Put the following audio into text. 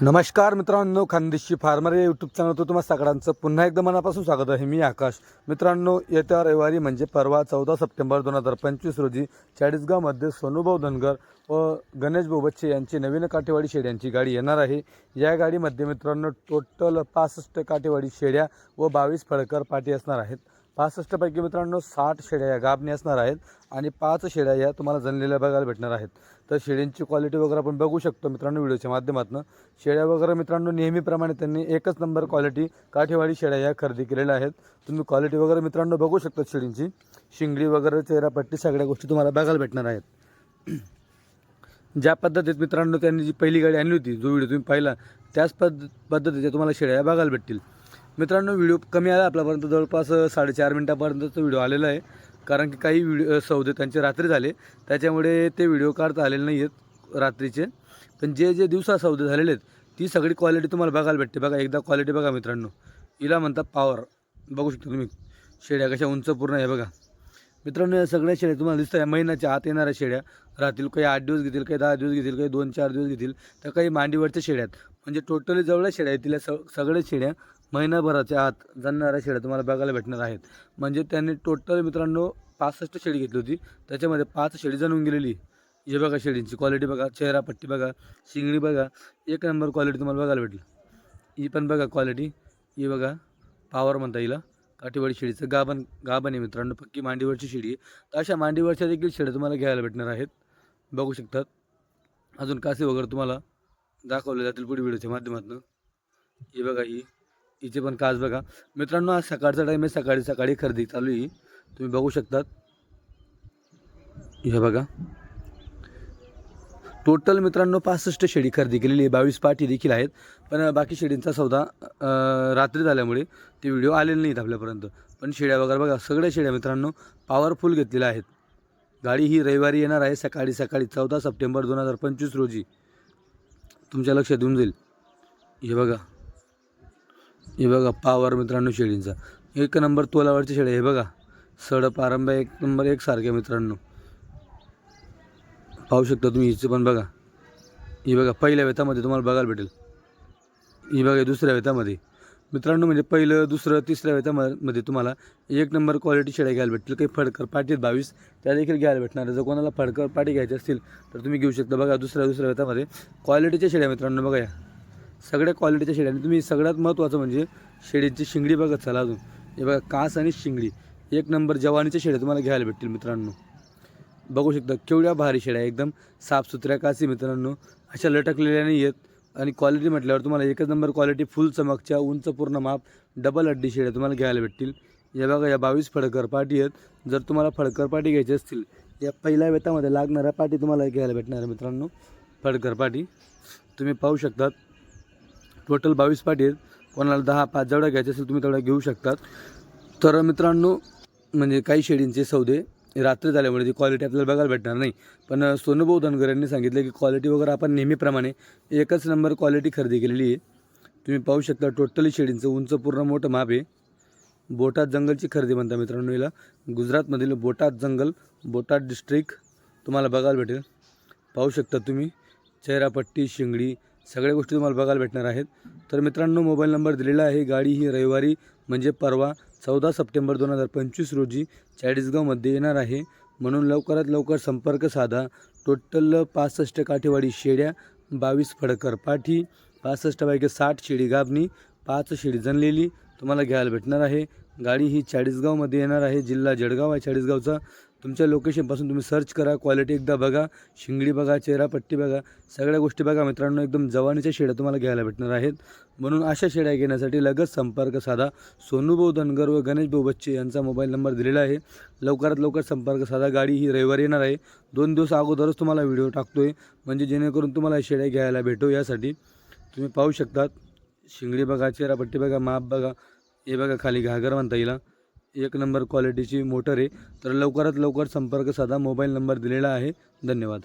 नमस्कार मित्रांनो खानदेशी फार्मर या यूट्यूब चॅनल तुम्हाला सगळ्यांचं पुन्हा एकदा मनापासून स्वागत आहे. मी आकाश. मित्रांनो येत्या रविवारी म्हणजे परवा चौदा सप्टेंबर दोन हजार पंचवीस रोजी चाळीसगावमध्ये सोनूभाऊ धनगर व गणेश भाऊ बच्चे यांची नवीन काठेवाडी शेड्यांची गाडी येणार आहे. या गाडीमध्ये मित्रांनो टोटल पासष्ट काठेवाडी शेड्या व बावीस फळकर पाटी असणार आहेत. पासष्टपैकी मित्रांनो साठ शेड्या या गाभणी असणार आहेत आणि पाच शेड्या या तुम्हाला जनलेल्या बघायला भेटणार आहेत. तर शेळ्यांची क्वालिटी वगैरे आपण बघू शकतो मित्रांनो व्हिडिओच्या माध्यमातून. शेळ्या वगैरे मित्रांनो नेहमीप्रमाणे त्यांनी एकच नंबर क्वालिटी काठेवाडी शेळ्या या खरेदी केलेल्या आहेत. तुम्ही क्वालिटी वगैरे मित्रांनो बघू शकता शेळींची शिंगडी वगैरे चेहरापट्टी सगळ्या गोष्टी तुम्हाला बघायला भेटणार आहेत. ज्या पद्धतीत मित्रांनो त्यांनी जी पहिली गाडी आणली होती जो व्हिडिओ तुम्ही पाहिला त्याच पद्ध पद्धतीच्या तुम्हाला शेळ्या बघायला भेटतील. मित्रांनो व्हिडिओ कमी आला आपल्यापर्यंत जवळपास साडेचार मिनटापर्यंतचा व्हिडिओ आलेला आहे. कारण की काही व्हिडिओ सौदे त्यांचे रात्री झाले. त्याच्यामुळे ते व्हिडिओ काढता आलेले नाही आहेत रात्रीचे. पण जे जे दिवसा सौदे झालेले आहेत ती सगळी क्वालिटी तुम्हाला बघायला भेटते. बघा एकदा क्वालिटी बघा मित्रांनो. हिला म्हणतात पॉवर बघू शकता तुम्ही. शेड्या कशा उंच पूर्ण आहे बघा. मित्रांनो या सगळ्या शेड्या तुम्हाला दिसतं या महिन्याच्या आत येणाऱ्या शेड्या. राहतील काही आठ दिवस घेतील काही दहा दिवस घेतील काही दोन चार दिवस घेतील. तर काही मांडीवरच्या शेड्या आहेत. म्हणजे टोटली जेवढ्या शेड्या आहेत. तिला स सगळ्या शेड्या महिनाभराच्या आत जाणणाऱ्या शेळ्या तुम्हाला बघायला भेटणार आहेत. म्हणजे त्यांनी टोटल मित्रांनो पासष्ट शेळी घेतली होती. त्याच्यामध्ये पाच शेळी जाणून गेलेली. हे बघा शेळींची क्वालिटी बघा चेहरा पट्टी बघा शिंगडी बघा. एक नंबर क्वालिटी तुम्हाला बघायला भेटली. ही पण बघा क्वालिटी ही बघा पावर म्हणता येईल काठीवाडी शेळीचं गाभण गाभण आहे मित्रांनो. पक्की मांडीवरची शेळी आहे. तर अशा मांडीवरच्या देखील शेळ्या तुम्हाला घ्यायला भेटणार आहेत. बघू शकतात. अजून कासे वगैरे तुम्हाला दाखवले जातील पुढे व्हिडिओच्या माध्यमातून. हे बघा ही. हिचे पण काच बघा. मित्रांनो आज सकाळचा टाईम आहे. सकाळी सकाळी खरेदी चालू आहे. तुम्ही बघू शकतात. हे बघा. टोटल मित्रांनो पासष्ट शेळी खरेदी केलेली आहे. बावीस पाठी देखील आहेत. पण बाकी शेळींचा सौदा रात्री झाल्यामुळे ते व्हिडिओ आलेले नाहीत आपल्यापर्यंत. पण शेळ्या वगैरे बघा. सगळ्या शेळ्या मित्रांनो पॉवरफुल घेतलेल्या आहेत. गाडी ही रविवारी येणार आहे. सकाळी सकाळी चौदा सप्टेंबर दोन हजार पंचवीस रोजी. तुमच्या लक्षात येऊन जाईल. हे बघा. हे बघा पावर मित्रांनो शेळींचा. एक नंबर तोलावरची शेळी हे बघा. सड पारंब्या एक नंबर एक सारख्या मित्रांनो. पाहू शकता तुम्ही हिचं पण बघा. ही बघा पहिल्या वेतामध्ये तुम्हाला बघायला भेटेल. ही बघा दुसऱ्या वेतामध्ये. मित्रांनो म्हणजे पहिलं दुसरं तिसऱ्या वेतामध्ये तुम्हाला एक नंबर क्वालिटी शेळ्या घ्यायला भेटतील. काही फडकर पाटीत बावीस त्या देखील घ्यायला भेटणार जर कोणाला फडकर पाटी घ्यायची असतील तर तुम्ही घेऊ शकता. बघा दुसऱ्या दुसऱ्या वेतामध्ये क्वालिटीच्या शेळ्या मित्रांनो बघा या. सगळ्या क्वालिटीच्या शेळ्या आणि तुम्ही सगळ्यात महत्त्वाचं म्हणजे शेळीची शिंगडी बघत चला अजून. हे बघा कास आणि शिंगडी. एक नंबर जवानीच्या शेळ्या तुम्हाला घ्यायला भेटतील मित्रांनो. बघू शकता केवढ्या भारी शेळ्या एकदम साफसुथऱ्या कासी मित्रांनो. अशा लटकलेल्या नाही आहेत. आणि क्वालिटी म्हटल्यावर तुम्हाला एकच नंबर क्वालिटी फुल चमकच्या उंच पूर्ण माप डबल अड्डी शेळ्या तुम्हाला घ्यायला भेटतील. या बघा या बावीस फडकर पाटी आहेत. जर तुम्हाला फडकर पाटी घ्यायची असतील या पहिल्या वेतामध्ये लागणाऱ्या पाटी तुम्हाला घ्यायला भेटणार आहे मित्रांनो. फडकर पाटी. तुम्ही पाहू शकतात टोटल बावीस पाटी आहेत. कोणाला दहा पाच जेवढ्या घ्यायचे असेल तुम्ही तेवढ्या घेऊ शकतात तर मित्रांनो म्हणजे काही शेडींचे सौदे रात्री झाल्यामुळे ती क्वालिटी आपल्याला बघायला भेटणार नाही. पण अ, सोनूभाऊ धनगर यांनी सांगितलं की क्वालिटी वगैरे आपण नेहमीप्रमाणे एकच नंबर क्वालिटी खरेदी केलेली आहे. तुम्ही पाहू शकता टोटली शेडींचं उंच पूर्ण मोठं माप आहे. बोटात जंगलची खरेदी म्हणता मित्रांनो हिला गुजरातमधील बोटात जंगल बोटात डिस्ट्रिक्ट तुम्हाला बघायला भेटेल. पाहू शकता तुम्ही चेहरापट्टी शिंगडी सगळ्या गोष्टी तुम्हाला बघायला भेटणार आहेत. तर मित्रांनो मोबाईल नंबर दिलेला आहे. गाडी ही रविवारी म्हणजे परवा चौदा सप्टेंबर दोन हजार पंचवीस रोजी चाळीसगावमध्ये येणार आहे. म्हणून लवकरात लवकर संपर्क साधा. टोटल पासष्ट काठेवाडी शेड्या बावीस फडकर पाठी पासष्टपैकी साठ शेळी गाभणी पाच शेळी जनलेली तुम्हाला घ्यायला भेटणार आहे. गाडी ही चाळीसगावमध्ये येणार आहे. जिल्हा जळगाव आहे चाळीसगावचा. तुमच्या लोकेशनपासून तुम्ही सर्च करा. क्वालिटी एकदा बघा. शिंगडी बघा चेहरापट्टी बघा. सगळ्या गोष्टी बघा मित्रांनो. एकदम जवानीच्या शेड्या तुम्हाला घ्यायला भेटणार आहेत. म्हणून अशा शेड्या घेण्यासाठी लगेच संपर्क साधा. सोनूभाऊ धनगर व गणेश भाऊ बच्चे यांचा मोबाईल नंबर दिलेला आहे. लवकरात लवकर संपर्क साधा. गाडी ही रविवारी येणार आहे. दोन दिवस अगोदरच तुम्हाला व्हिडिओ टाकतो आहे म्हणजे जेणेकरून तुम्हाला शेड्या घ्यायला भेटो. यासाठी तुम्ही पाहू शकतात. शिंगडी बघा चेहरापट्टी बघा माप बघा. हे बघा खाली घागर म्हणता येईल एक नंबर क्वालिटीची मोटर आहे. तर लवकरात लवकर संपर्क साधा. मोबाईल नंबर दिलेला आहे. धन्यवाद.